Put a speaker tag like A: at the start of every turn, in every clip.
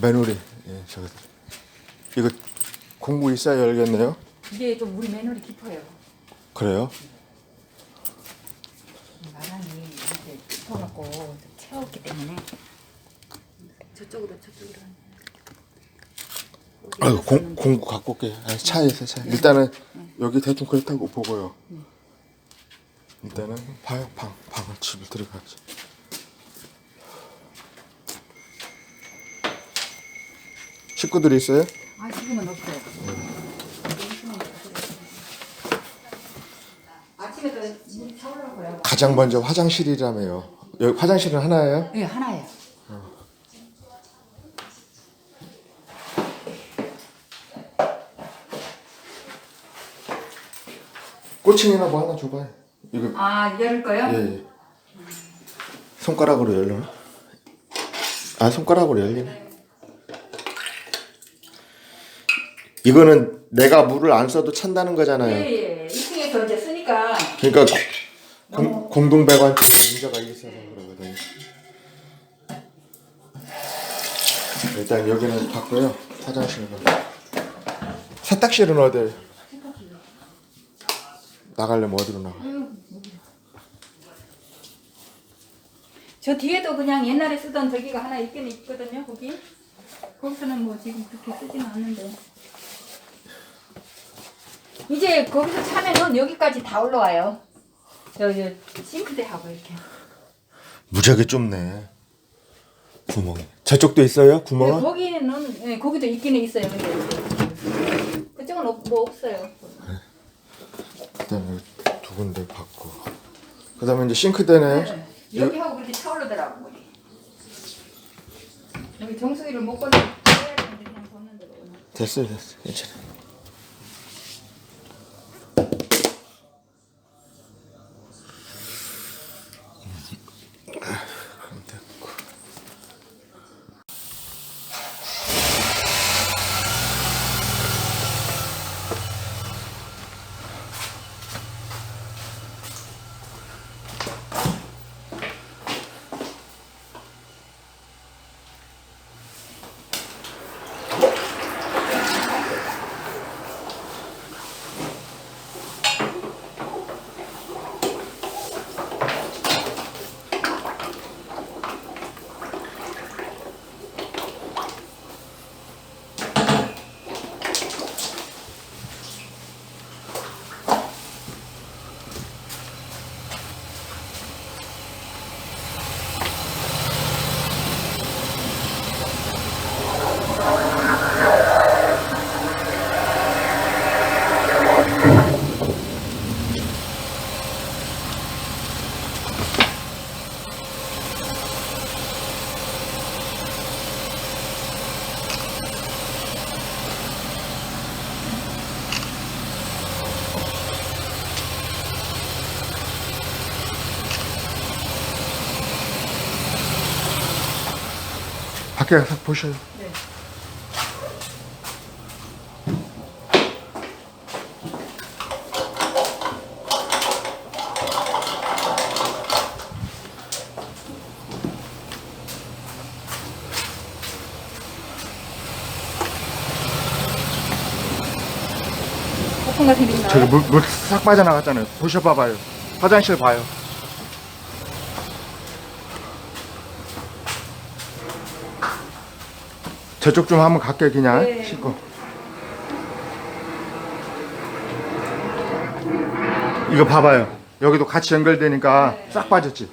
A: 메뉴리 예, 저거 이거 공부 있어야 열겠네요.
B: 이게 좀 우리 매너리 깊어요.
A: 그래요?
B: 마당이 이렇게 깊어갖고 채웠기 때문에 저쪽으로 저쪽으로.
A: 아유, 공, 공구 갖고 올게. 아, 차에 있어, 차에. 일단은 여기 대충 그렇다고 보고요. 일단은 봐요, 방, 방을 집을 들어가지. 식구들이 있어요?
B: 아 지금은 없어요. 아침에도.
A: 가장 먼저 화장실이라며요. 여기 화장실은 하나예요?
B: 네 하나예요.
A: 꼬칭이나 뭐 하나 줘봐요. 이거
B: 아 열을 거요?
A: 예, 예. 손가락으로 열려나? 아 손가락으로 열리네. 이거는 내가 물을 안 써도 찬다는 거잖아요.
B: 예 예. 2층에서 이제 쓰니까
A: 그러니까 공, 공동 배관 문제가 있어서 그러거든요. 일단 여기는 봤고요. 화장실은 세탁실은 어디? 나가려면 어디로 나가?
B: 저 뒤에도 그냥 옛날에 쓰던 저기가 하나 있긴 있거든요. 거기 거기서는 뭐 지금 그렇게 쓰지는 않는데 이제 거기서 차면은 여기까지 다 올라와요. 저, 저 싱크대하고 이렇게.
A: 무지하게 좁네. 구멍이. 저쪽도 있어요?
B: 네,
A: 구멍은?
B: 거기는 네, 거기도 있기는 있어요. 근데 그쪽은 없, 뭐 없어요.
A: 여기 두 군데 받고. 그다음에 이제 싱크대네.
B: 여기 하고 그렇게 차오르더라고 여기. 여기 정수기를 못 되는데 그냥 대로.
A: 됐어요, 됐어. 괜찮아. 그 밖에 가서 보셔요.
B: 네. 거품 같은 게 있나요?
A: 저기 물, 물 싹 빠져나갔잖아요. 보셔봐봐요. 화장실 봐요. 저쪽 좀 한번 갈게 그냥
B: 네.
A: 씻고. 이거 봐봐요. 여기도 같이 연결되니까 싹 빠졌지.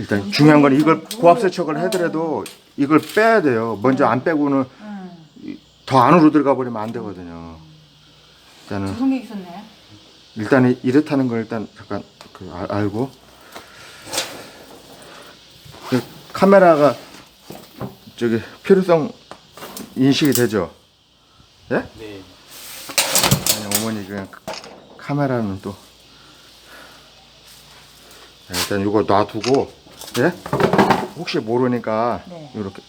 A: 일단 중요한 건 이걸 고압 세척을 해더라도 이걸 빼야 돼요. 먼저 안 빼고는 더 안으로 들어가 버리면 안 되거든요. 일단은
B: 그런 게 있었네.
A: 일단 이렇다는 걸 일단 잠깐 그 알, 알고 그 카메라가 저기 필요성 인식이 되죠? 예?
C: 네.
A: 아니 어머니 그냥 카메라는 또 네, 일단 이거 놔두고 예? 혹시 모르니까
B: 네.
A: 이렇게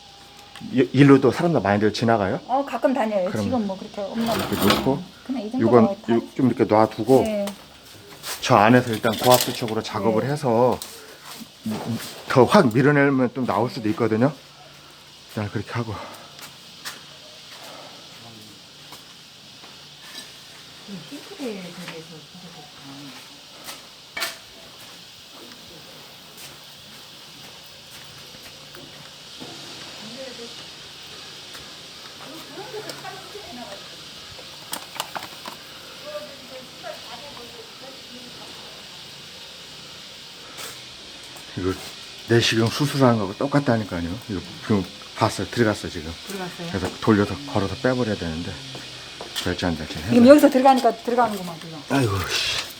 A: 이- 일로도 사람들 많이들 지나가요?
B: 어 가끔 다녀요.
A: 그럼-
B: 지금 뭐 그렇게 없나 봐.
A: 이렇게 놓고
B: 그냥 이 정도
A: 이건
B: 다.
A: 요- 좀 이렇게 놔두고
B: 네.
A: 저 안에서 일단 고압수축으로 작업을
B: 네.
A: 해서 더 확 밀어내면 좀 나올 수도 있거든요. 일단 그렇게 하고
B: 핑크에 대해서
A: 이거 내시경 수술하는 거하고 똑같다니까요. 이거 지금 봤어요. 들어갔어 지금.
B: 들어갔어요.
A: 그래서 돌려서 걸어서 빼버려야 되는데 결제한달지
B: 지금
A: 해서.
B: 여기서 들어가니까 들어가는구만 지금.
A: 아이고 씨.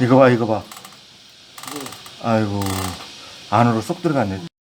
A: 이거 봐 이거 봐. 아이고 안으로 쏙 들어갔네.